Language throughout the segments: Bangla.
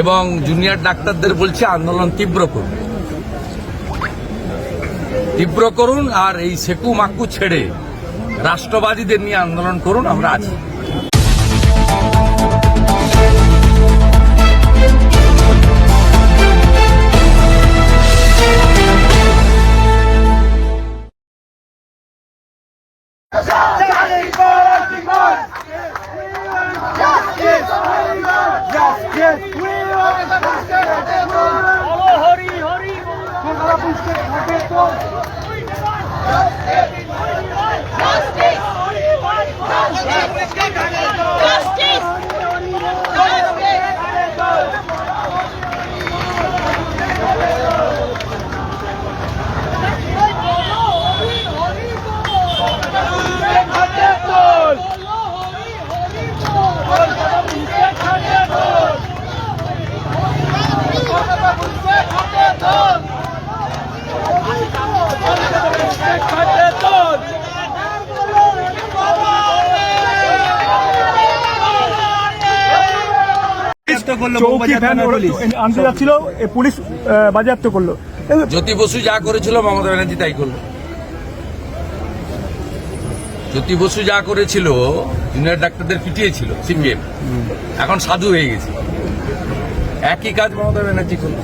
এবং জুনিয়র ডাক্তারদের বলছে আন্দোলন তীব্র করুন। তীব্র করুন আর এই সেকু মাকু ছেড়ে রাষ্ট্রবাদীদের নিয়ে আন্দোলন করুন, আমরা আছি। হরি Justice! চৌকি আনতে যাচ্ছিল পুলিশ বাজেয়াপ্ত করল। জ্যোতি বসু যা করেছিল মমতা ব্যানার্জি তাই করল। জ্যোতি বসু যা করেছিল জুনিয়র ডাক্তারদের পিটিয়েছিল সিপিএম। এখন সাধু হয়ে গেছে। একই কাজ মমতা ব্যানার্জি করল।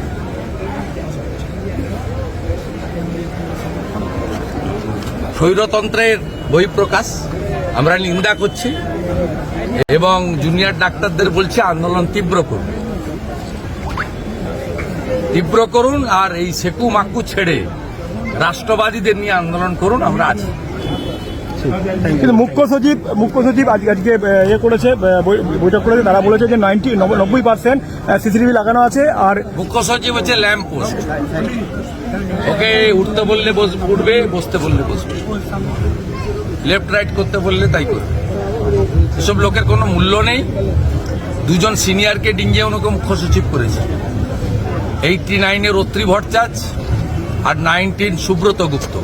স্বৈরতন্ত্রের বহিঃপ্রকাশ আমরা নিন্দা করছি। এবং জুনিয়র ডাক্তারদের বলছে আন্দোলন তীব্র করুন। তীব্র করুন আর এই সেকু মাকু ছেড়ে রাষ্ট্রবাদীদের নিয়ে আন্দোলন করুন আমরা আছি। কিন্তু মুখ্য সচিব মুখ্য সচিব আজকে ইয়ে করেছে বৈঠক করেছে তারা বলেছে যে নাইনটি নব্বই পার্সেন্ট সিসিটিভি লাগানো আছে আর মুখ্য সচিব হচ্ছে ল্যাম্প পোস্ট। ওকে উঠতে বললে উঠবে বসতে বললে বসবে। লেফট রাইট করতে বললে তাই করবে। এসব লোকের কোনো মূল্য নেই। দুজন সিনিয়রকে ডিঙ্গিয়ে ওনাকে মুখ্য সচিব করেছে। এইটটি নাইনের অত্রি ভট্টাচ আর নাইনটিন সুব্রত গুপ্ত।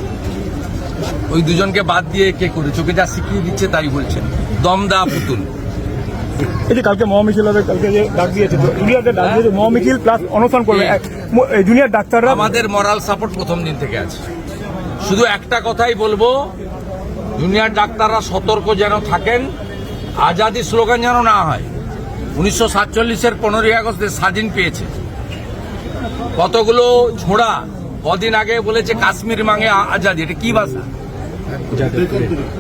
ওই দুজনকে বাদ দিয়ে কে করে? চোখে যা শিখিয়ে দিচ্ছে তাই বলছেন। দমদা পুতুল। এই যে কালকে মহামিছিল হবে কালকে যে ডাক দিয়েছে জুনিয়রদের ডাক দিয়েছে মহামিছিল প্লাস অনশন করবে। এক, জুনিয়র ডাক্তাররা আমাদের মরাল সাপোর্ট প্রথম দিন থেকে আছে। শুধু একটা কথাই বলব জুনিয়র ডাক্তাররা সতর্ক যেন থাকেন, আজাদি স্লোগান যেন না হয়। উনিশশো সাতচল্লিশের পনেরোই আগস্টে স্বাধীন পেয়েছে। কতগুলো ছোড়া কদিন আগে বলেছে কাশ্মীর মাঙে আজাদি, এটা কি ভাষা?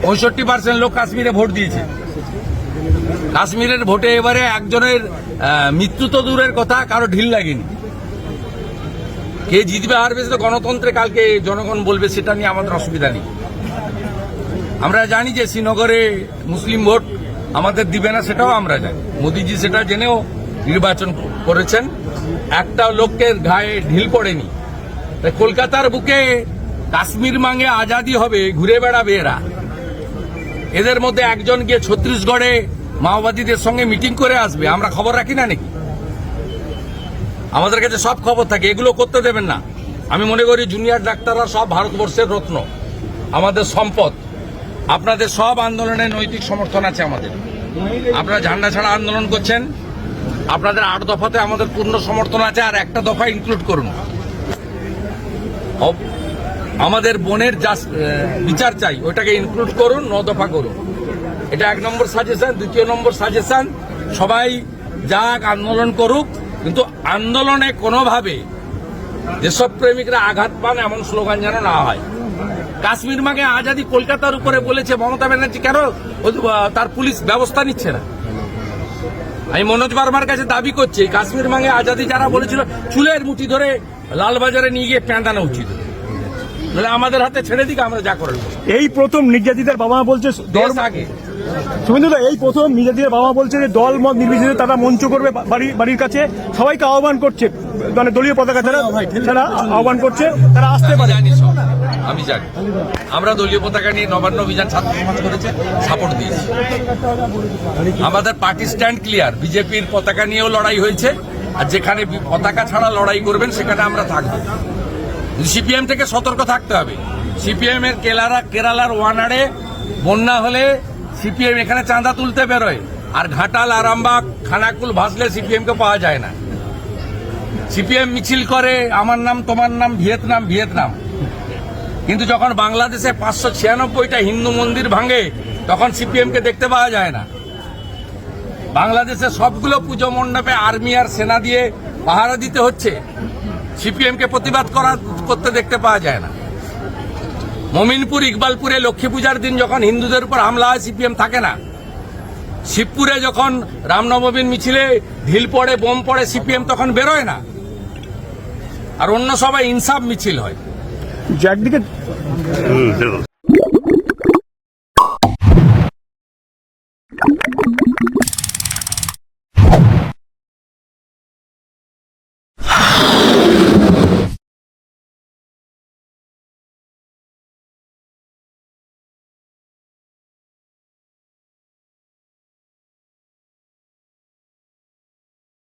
পঁয়ষট্টি পার্সেন্ট লোক কাশ্মীরে ভোট দিয়েছে। কাশ্মীরের ভোটে এবারে একজনের মৃত্যু তো দূরের কথা, কারও ঢিল লাগেনি। কে জিতবে হারবে সেটা গণতন্ত্রে কালকে জনগণ বলবে, সেটা নিয়ে আমাদের অসুবিধা নেই। আমরা জানি যে শ্রীনগরে মুসলিম ভোট আমাদের দিবে না, সেটাও আমরা জানি। মোদিজি সেটা জেনেও নির্বাচন করেছেন। একটা লোকের গায়ে ঢিল পড়েনি। তাই কলকাতার বুকে কাশ্মীর মাঙ্গে আজাদি হবে, ঘুরে বেড়াবে এরা। এদের মধ্যে একজন গিয়ে ছত্তিশগড়ে মাওবাদীদের সঙ্গে মিটিং করে আসবে, আমরা খবর রাখি না নাকি? আমাদের কাছে সব খবর থাকে, এগুলো করতে দেবেন না। আমি মনে করি জুনিয়র ডাক্তাররা সব ভারতবর্ষের রত্ন, আমাদের সম্পদ। আপনাদের সব আন্দোলনে নৈতিক সমর্থন আছে আমাদের। আপনারা ঝান্ডা ছাড়া আন্দোলন করছেন। আপনাদের আট দফাতে আমাদের পূর্ণ সমর্থন আছে, আর একটা দফা ইনক্লুড করুন। আমাদের বোনের বিচার চাই ওটাকে ইনক্লুড করুন, ন দফা করুন। এটা এক নম্বর সাজেশন দ্বিতীয় নম্বর সাজেশন সবাই যাক, আন্দোলন করুক, কিন্তু আন্দোলনে কোনোভাবে দেশপ্রেমিকরা আঘাত পান এমন স্লোগান যেন না হয়। কাশ্মীর মাকে আজাদি কলকাতার উপরে বলেছে মমতা ব্যানার্জি কেন? তার পুলিশ ব্যবস্থা নিচ্ছে না। আমি মনোজ বার্মার কাছে দাবি করছি কাশ্মীর মাঙ্গে আজাদি যারা বলেছিল চুলের মুঠি ধরে লালবাজারে নিয়ে গিয়ে প্যাঁদানো উচিত। নাহলে আমাদের হাতে ছেড়ে দিকে আমরা যা করে এই প্রথম নির্যাতিতার বাবা মা বলছে আগে। শুভেন্দুদা এই প্রথম নির্যাতিতার বাবা মা বলছে যে দল মত নির্বিশেষে তারা মঞ্চ করবে বাড়ি বাড়ির কাছে। সবাইকে আহ্বান করছে মানে দলীয় পতাকা ছাড়া ছাড়া আহ্বান করছে তারা আসতে পারে। আমি জানি। আমরা দলীয় পতাকা নিয়ে নবান্ন অভিযান ছাত্র সমাজ করেছে, সাপোর্ট দিয়েছি। আমাদের পার্টি স্ট্যান্ড ক্লিয়ার বিজেপির পতাকা নিয়েও লড়াই হয়েছে, আর যেখানে পতাকা ছাড়া লড়াই করবেন, সেখানে আমরা থাকব। সিপিএম থেকে সতর্ক থাকতে হবে। সিপিএম এর কেলারা কেরালার ওয়ানারে, বন্যা হলে সিপিএম এখানে চাঁদা তুলতে বেরোয়। আর ঘাটাল, আরামবাগ, খানাকুল ভাসলে সিপিএম কে পাওয়া যায় না। সিপিএম মিছিল করে, আমার নাম, তোমার নাম, ভিয়েতনাম ভিয়েতনাম। কিন্তু যখন বাংলাদেশে পাঁচশো ছিয়ানব্বইটা হিন্দু মন্দির ভাঙে, তখন সিপিএম কে দেখতে পাওয়া যায় না। বাংলাদেশে সবগুলো পুজো মণ্ডপে আর্মি আর সেনা দিয়ে পাহারা দিতে হচ্ছে। সিপিএম কে প্রতিবাদ করা, করতে দেখতে পাওয়া যায় না। মমিনপুর, ইকবালপুরে লক্ষ্মী পূজার দিন যখন হিন্দুদের উপর হামলা হয়, সিপিএম থাকে না। শিবপুরে যখন রামনবমীর মিছিলে ঢিল পড়ে, বোম পড়ে, সিপিএম তখন বেরোয় না। আর অন্য সবাই ইনসাফ মিছিল হয়। একদিকে